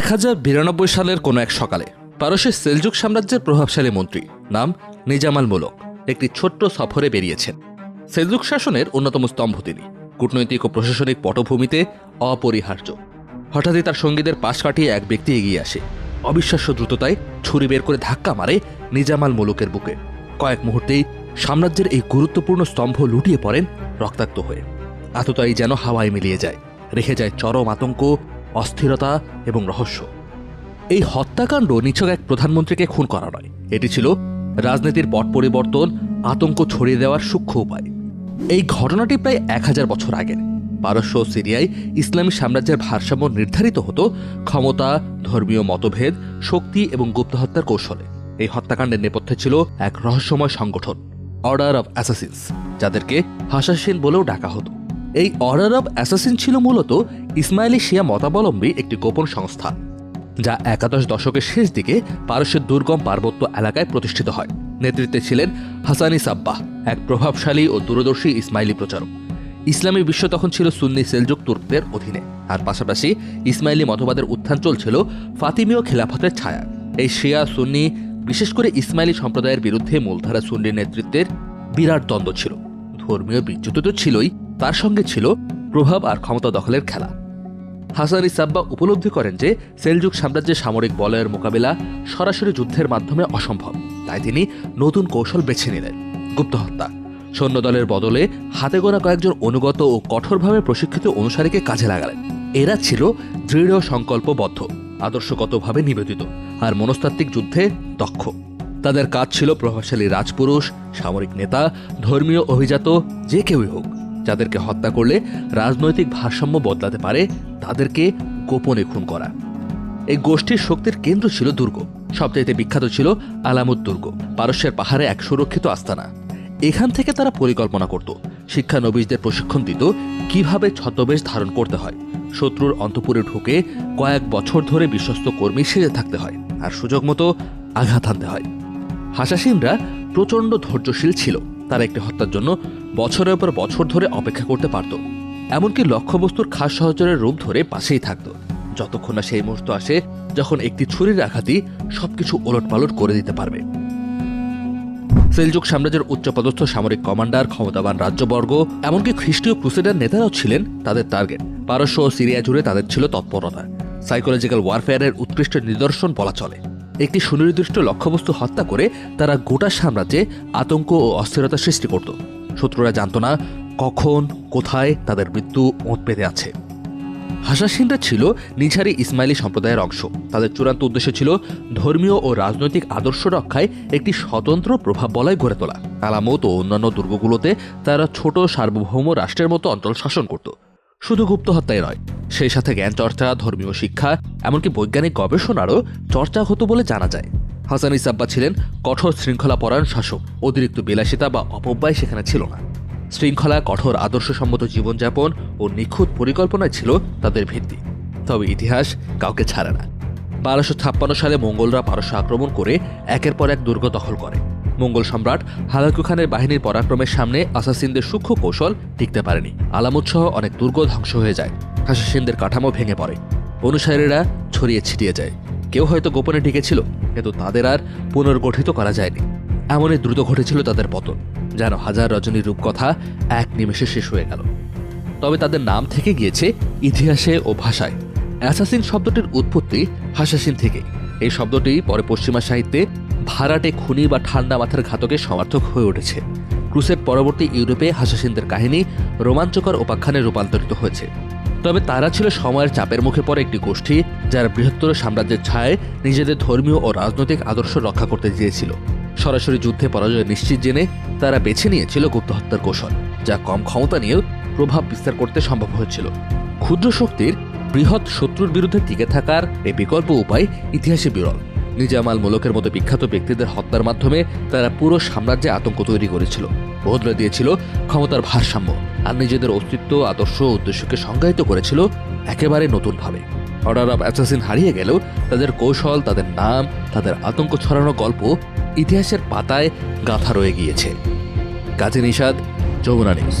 এক হাজার বিরানব্বই সালের কোনো এক সকালে পারস্যের সেলজুক সাম্রাজ্যের প্রভাবশালী মন্ত্রী নাম নিজামাল মুলক একটি ছোট্ট সফরে বেরিয়েছেন। সেলজুক শাসনের অন্যতম স্তম্ভ তিনি। কূটনৈতিক ও প্রশাসনিক পটভূমিতে অপরিহার্য। হঠাৎই তার সঙ্গীদের পাশ কাটিয়ে এক ব্যক্তি এগিয়ে আসে। অবিশ্বাস্য দ্রুততায় ছুরি বের করে ধাক্কা মারে নিজামাল মুলুকের বুকে। কয়েক মুহূর্তেই সাম্রাজ্যের এই গুরুত্বপূর্ণ স্তম্ভ লুটিয়ে পড়েন রক্তাক্ত হয়ে। আততায়ী যেন হাওয়ায় মিলিয়ে যায়, রেখে যায় চরম আতঙ্ক অস্থিরতা এবং রহস্য। এই হত্যাকাণ্ড নিছক এক প্রধানমন্ত্রীকে খুন করা নয়। এটি ছিল রাজনীতির পট পরিবর্তন, আতঙ্ক ছড়িয়ে দেওয়ার সূক্ষ্ম উপায়। এই ঘটনাটি প্রায় এক হাজার বছর আগের। পারস্য সিরিয়ায় ইসলামী সাম্রাজ্যের ভারসাম্য নির্ধারিত হতো ক্ষমতা, ধর্মীয় মতভেদ, শক্তি এবং গুপ্ত হত্যার কৌশলে। এই হত্যাকাণ্ডের নেপথ্যে ছিল এক রহস্যময় সংগঠন অর্ডার অফ অ্যাসাসিনস যাদেরকে হাসাসিন বলেও ডাকা হতো। এই অর্ডার অব অ্যাসাসিন ছিল মূলত ইসমাইলি শিয়া মতাবলম্বী একটি গোপন সংস্থা, যা একাদশ দশকের শেষ দিকে পারস্যের দুর্গম পার্বত্য এলাকায় প্রতিষ্ঠিত হয়। নেতৃত্বে ছিলেন হাসানি সাব্বাহ, এক প্রভাবশালী ও দূরদর্শী ইসমাইলি প্রচারক। ইসলামী বিশ্ব তখন ছিল সুন্নি সেলজুক তুর্কদের অধীনে, আর পাশাপাশি ইসমাইলি মতবাদের উত্থান চলছিল ফাতিমীয় খেলাফতের ছায়া। এই শিয়া সুন্নি, বিশেষ করে ইসমাইলি সম্প্রদায়ের বিরুদ্ধে মূলধারা সুন্নি নেতৃত্বের বিরাট দ্বন্দ্ব ছিল। ধর্মীয় বিচ্যুত তো ছিলই তার সঙ্গে ছিল প্রভাব আর ক্ষমতা দখলের খেলা। হাসান ইসাব্বা উপলব্ধি করেন যে, সেলজুক সাম্রাজ্যের সামরিক বলয়ের মোকাবিলা সরাসরি যুদ্ধের মাধ্যমে অসম্ভব। তাই তিনি নতুন কৌশল বেছে নিলেন। গুপ্ত হত্যা। সৈন্যদলের বদলে হাতে গোনা কয়েকজন অনুগত ও কঠোরভাবে প্রশিক্ষিত অনুসারীকে কাজে লাগালেন। এরা ছিল দৃঢ় সংকল্পবদ্ধ, আদর্শগতভাবে নিবেদিত আর মনস্তাত্ত্বিক যুদ্ধে দক্ষ। তাদের কাজ ছিল প্রভাবশালী রাজপুরুষ, সামরিক নেতা, ধর্মীয় অভিজাত যে কেউই হোক। যাদেরকে হত্যা করলে রাজনৈতিক ভারসাম্য বদলাতে পারে, তাদেরকে গোপনে খুন করা। এই গোষ্ঠীর শক্তির কেন্দ্র ছিল দুর্গ। সবচাইতে বিখ্যাত ছিল আলামুদ দুর্গ। পারস্যের পাহাড়ে এক সুরক্ষিত আস্তানা। এখান থেকে তারা পরিকল্পনা করত। শিক্ষানবিশদের প্রশিক্ষণ দিত কীভাবে ছদ্মবেশ ধারণ করতে হয়। শত্রুর অন্তপুরে ঢুকে কয়েক বছর ধরে বিশ্বস্ত কর্মী সেজে থাকতে হয় আর সুযোগ মতো আঘাত আনতে হয়। হাসাসিনরা প্রচণ্ড ধৈর্যশীল ছিল। তারা একটি হত্যার জন্য বছরের পর বছর ধরে অপেক্ষা করতে পারত। এমনকি লক্ষ্যবস্তুর খাস সহচরের রূপ ধরে পাশেই থাকত। যতক্ষণ না সেই মুহূর্ত আসে যখন একটি ছুরির আঘাতই সবকিছু ওলটপালট করে দিতে পারবে। সেলজুক সাম্রাজ্যের উচ্চপদস্থ সামরিক কমান্ডার, ক্ষমতাবান রাজ্যবর্গ, এমনকি খ্রিস্টীয় ক্রুসেডার নেতারাও ছিলেন তাদের টার্গেট। পারস্য ও সিরিয়া জুড়ে তাদের ছিল তৎপরতা। সাইকোলজিক্যাল ওয়ারফেয়ারের উৎকৃষ্ট নিদর্শন বলা চলে। একটি সুনির্দিষ্ট লক্ষ্যবস্তু হত্যা করে তারা গোটা সাম্রাজ্যে আতঙ্ক ও অস্থিরতা সৃষ্টি করত। শত্রুরা জানত না কখন, কোথায় তাদের মৃত্যু ওঁত পেতে আছে। হাসাসিনরা ছিল নিঝারি ইসমাইলি সম্প্রদায়ের অংশ। তাদের চূড়ান্ত উদ্দেশ্য ছিল ধর্মীয় ও রাজনৈতিক আদর্শ রক্ষায় একটি স্বতন্ত্র প্রভাব বলয় গড়ে তোলা। আলামত ও অন্যান্য দুর্গগুলোতে তারা ছোট সার্বভৌম রাষ্ট্রের মতো অঞ্চল শাসন করত। শুধু গুপ্ত হত্যাই নয়, সেই সাথে জ্ঞান চর্চা ধর্মীয় শিক্ষা, এমনকি বৈজ্ঞানিক গবেষণারও চর্চা হতো বলে জানা যায়। হাসান ইসাব্বা ছিলেন কঠোর শৃঙ্খলা পরায়ণ শাসক। অতিরিক্ত বিলাসিতা বা অপব্যয় সেখানে ছিল না। শৃঙ্খলা, কঠোর আদর্শসম্মত জীবনযাপন ও নিখুঁত পরিকল্পনায় ছিল তাদের ভিত্তি। তবে ইতিহাস কাউকে ছাড়ে না। বারোশো ছাপ্পান্ন সালে মঙ্গলরা পারস্য আক্রমণ করে একের পর এক দুর্গ দখল করে। মঙ্গল সম্রাট হালাকু খানের বাহিনীর পরাক্রমের সামনে আসাসিনদের সূক্ষ্ম কৌশল টিকতে পারেনি। আলামুদ সহ অনেক দুর্গ ধ্বংস হয়ে যায়। হাসাসিনদের কাঠামো ভেঙে পড়ে। অনুসারীরা ছড়িয়ে ছিটিয়ে যায়। কেউ হয়তো গোপনে টিকেছিল কিন্তু তাদের আর পুনর্গঠিত করা যায়নি। এমনই দ্রুত ঘটেছিল তাদের পতন, যেন হাজার রজনীর রূপকথা এক নিমেষে শেষ হয়ে গেল। তবে তাদের নাম থেকে গিয়েছে ইতিহাসে ও ভাষায়। অ্যাসাসিন শব্দটির উৎপত্তি হাসাসিন থেকে। এই শব্দটি পরে পশ্চিমা সাহিত্যে ভাড়াটে খুনি বা ঠান্ডা মাথার ঘাতকের সমার্থক হয়ে উঠেছে। ক্রুসের পরবর্তী ইউরোপে হাসাসিনদের কাহিনী রোমাঞ্চকর উপাখ্যানে রূপান্তরিত হয়েছে। তবে তারা ছিল সময়ের চাপের মুখে পড়ে একটি গোষ্ঠী, যারা বৃহত্তর সাম্রাজ্যের ছায় নিজেদের ধর্মীয় ও রাজনৈতিক আদর্শ রক্ষা করতে চেয়েছিল। সরাসরি যুদ্ধে পরাজয় নিশ্চিত জেনে তারা বেছে নিয়েছিল গুপ্ত হত্যার কৌশল, যা কম ক্ষমতা নিয়েও প্রভাব বিস্তার করতে সম্ভব হয়েছিল। ক্ষুদ্র শক্তির বৃহৎ শত্রুর বিরুদ্ধে টিকে থাকার এই বিকল্প উপায় ইতিহাসে বিরল। নিজামাল মুলকের মতো বিখ্যাত ব্যক্তিদের হত্যার মাধ্যমে তারা পুরো সাম্রাজ্যে আতঙ্ক তৈরি করেছিল। বদলে দিয়েছিল ক্ষমতার ভারসাম্য। আর নিজেদের অস্তিত্ব, আদর্শ উদ্দেশ্যকে সংজ্ঞায়িত করেছিল একেবারে নতুনভাবে। অর্ডার অফ অ্যাসাসিন হারিয়ে গেলেও তাদের কৌশল, তাদের নাম, তাদের আতঙ্ক ছড়ানো গল্প ইতিহাসের পাতায় গাথা রয়ে গিয়েছে। কাজী নিষাদ যমুনা নিউজ।